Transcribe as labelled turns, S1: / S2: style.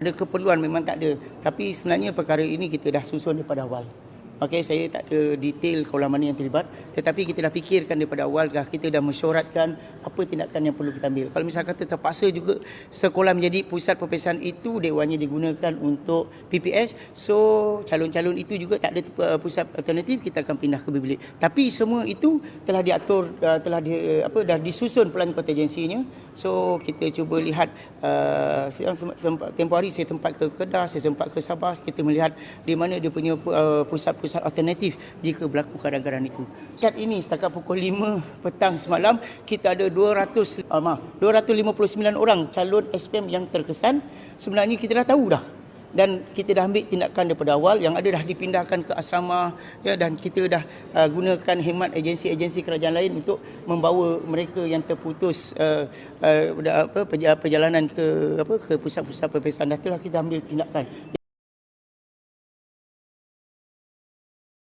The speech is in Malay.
S1: Ada keperluan memang tak ada. Tapi sebenarnya perkara ini kita dah susun daripada awal. Okey, saya tak ada detail kaulah mana yang terlibat. Tetapi kita dah fikirkan daripada awal, dah kita dah mesyuaratkan apa tindakan yang perlu kita ambil. Kalau misal kata terpaksa juga sekolah menjadi pusat perpisahan itu, dewannya digunakan untuk PPS. So, calon-calon itu juga tak ada pusat alternatif, kita akan pindah ke bilik. Tapi semua itu telah diatur, uh, telah di, uh, apa, dah disusun pelan kontingensinya. So, kita cuba lihat, uh, tempoh hari saya tempat ke Kedah, saya sempat ke Sabah, kita melihat di mana dia punya uh, pusat-pusat pusat alternatif jika berlaku keadaan-keadaan itu. Saat ini setakat pukul 5 petang semalam kita ada 200 uh, maaf 259 orang calon SPM yang terkesan. Sebenarnya kita dah tahu dah dan kita dah ambil tindakan daripada awal yang ada dah dipindahkan ke asrama ya dan kita dah uh, gunakan hemat agensi-agensi kerajaan lain untuk membawa mereka yang terputus uh, uh, apa perjalanan ke apa ke pusat-pusat perpisahan dah telah kita ambil tindakan